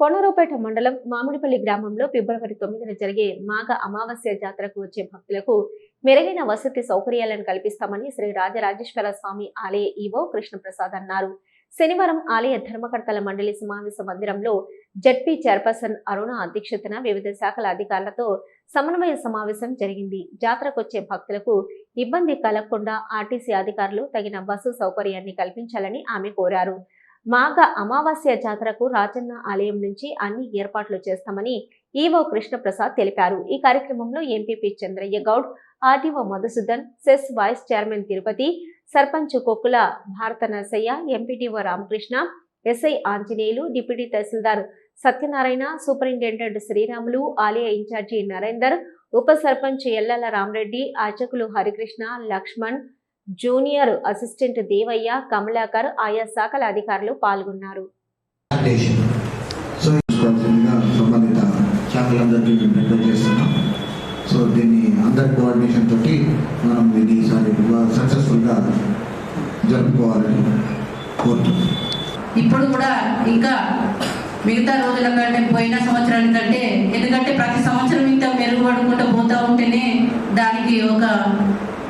కొనరూపేట మండలం మామిడిపల్లి గ్రామంలో ఫిబ్రవరి తొమ్మిదిన జరిగే మాఘ అమావాస్య జాతరకు వచ్చే భక్తులకు మెరుగైన వసతి సౌకర్యాలను కల్పిస్తామని శ్రీ రాజరాజేశ్వర స్వామి ఆలయ ఈవో కృష్ణప్రసాద్ అన్నారు. శనివారం ఆలయ ధర్మకర్తల మండలి సమావేశ మందిరంలో జడ్పీ చైర్పర్సన్ అరుణ అధ్యక్షతన వివిధ శాఖల అధికారులతో సమన్వయ సమావేశం జరిగింది. జాతరకు వచ్చే భక్తులకు ఇబ్బంది కలగకుండా ఆర్టీసీ అధికారులు తగిన బస్సు సౌకర్యాన్ని కల్పించాలని ఆమె కోరారు. మాఘ అమావాస్య జాతరకు రాజన్న ఆలయం నుంచి అన్ని ఏర్పాట్లు చేస్తామని ఈవో కృష్ణప్రసాద్ తెలిపారు. ఈ కార్యక్రమంలో MPP Chandraiah Goud RTO Madhusudan cess vice chairman Tirupati sarpanch Kokkula Bharata Narasaiah MPTO Ramakrishna SI Anjaneyulu deputy tahsildar Satyanarayana superintendent Sriramulu ఆలయ ఇన్ఛార్జి నరేందర్ ఉప సర్పంచ్ ఎల్లల రామరెడ్డి అర్చకులు హరికృష్ణ లక్ష్మణ్ జూనియర్ అసిస్టెంట్ దేవయ్య కమలాకర్ ఆయా శాఖల అధికారులు పాల్గొన్నారు. సో దీన్ని అందరి కోఆర్డినేషన్ తోటి మనం దీన్ని ఈసారి సక్సెస్ఫుల్గా జరుపుకోవాలని కోరుతున్నాం. ఇప్పుడు కూడా ఇంకా మిగతా రోజుల కంటే పోయిన సంవత్సరాల కంటే ఎందుకంటే ప్రతి సంవత్సరం ఇంత మెరుగుపడుకుంటూ పోతూ ఉంటేనే దానికి ఒక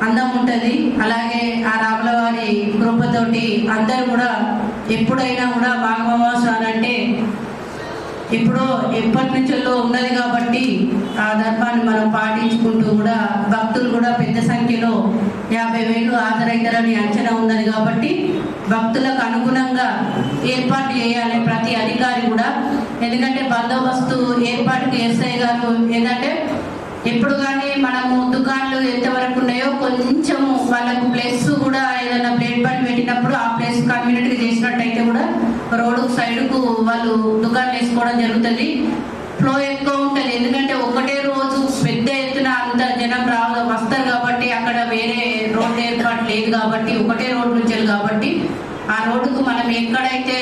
అందం ఉంటుంది. అలాగే ఆ రాముల వారి కృపతోటి అందరూ కూడా ఎప్పుడైనా కూడా మాఘమాసం అని అంటే ఇప్పుడు ఎప్పటి నుంచో ఉన్నది కాబట్టి ఆ ధర్మాన్ని మనం పాటించుకుంటూ కూడా భక్తులు కూడా పెద్ద సంఖ్యలో యాభై వేలు హాజరవుతారని అంచనా ఉన్నది కాబట్టి భక్తులకు అనుగుణంగా ఏర్పాటు చేయాలి ప్రతి అధికారి కూడా. ఎందుకంటే బందోబస్తు ఏర్పాటుకు ఎస్ఐ గారు ఏంటంటే ఎప్పుడు కానీ మనము దుకాణాలు ఎంతవరకు ఉన్నాయో కొంచెం వాళ్ళకు ప్లేస్ కూడా ఏదైనా ప్లేట్ బండ్ పెట్టినప్పుడు ఆ ప్లేస్ కమ్యూనిటీ చేసినట్టయితే కూడా రోడ్డు సైడ్కు వాళ్ళు దుకాణాలు వేసుకోవడం జరుగుతుంది. ఫ్లో ఎక్కువ ఉంటుంది. ఎందుకంటే ఒకటే రోజు పెద్ద ఎత్తున అంత జనం రావు వస్తారు కాబట్టి అక్కడ వేరే రోడ్డు ఏర్పాటు లేదు కాబట్టి ఒకటే రోడ్డు నుంచి కాబట్టి ఆ రోడ్డుకు మనం ఎక్కడైతే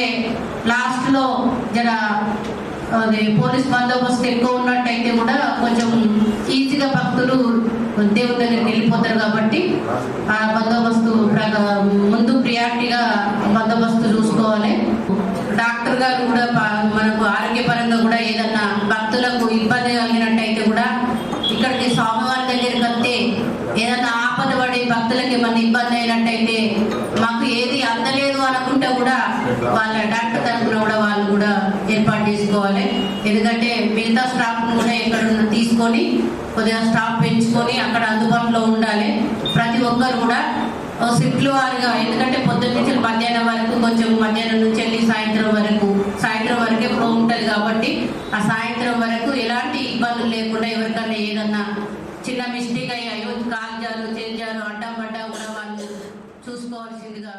లాస్ట్లో జర అదే పోలీస్ బందోబస్తు ఎక్కువ ఉన్నట్టయితే కూడా కొంచెం ఈజీగా భక్తులు దేవుని దగ్గరికి వెళ్ళిపోతారు కాబట్టి ఆ బందోబస్తు ముందు ప్రియారిటీగా బందోబస్తు చూసుకోవాలి. డాక్టర్ గారు కూడా మనకు ఆరోగ్యపరంగా కూడా ఏదన్నా భక్తులకు ఇబ్బంది కలిగినట్టయితే కూడా ఇక్కడికి స్వామివారి దగ్గరికి వస్తే ఏదైనా ఆపద పడి భక్తులకి ఏమన్నా ఇబ్బంది వాళ్ళ డాక్టర్ తరఫున కూడా వాళ్ళు కూడా ఏర్పాటు చేసుకోవాలి. ఎందుకంటే మిగతా స్టాఫ్ కూడా ఎక్కడ తీసుకొని కొద్దిగా స్టాఫ్ పెంచుకొని అక్కడ అందుబాటులో ఉండాలి. ప్రతి ఒక్కరు కూడా ఓ షిఫ్ట్లు వారిగా ఎందుకంటే పొద్దున్న నుంచి మధ్యాహ్నం వరకు కొంచెం మధ్యాహ్నం నుంచి వెళ్ళి సాయంత్రం వరకు సాయంత్రం వరకే ఇప్పుడు ఉంటుంది కాబట్టి ఆ సాయంత్రం వరకు ఎలాంటి ఇబ్బందులు లేకుండా ఎవరికన్నా ఏదన్నా చిన్న మిస్టేక్ అయ్యి అయ్యో కాల్జాలు చేంజాలు అడ్డం పడ్డా కూడా వాళ్ళు చూసుకోవాల్సిందిగా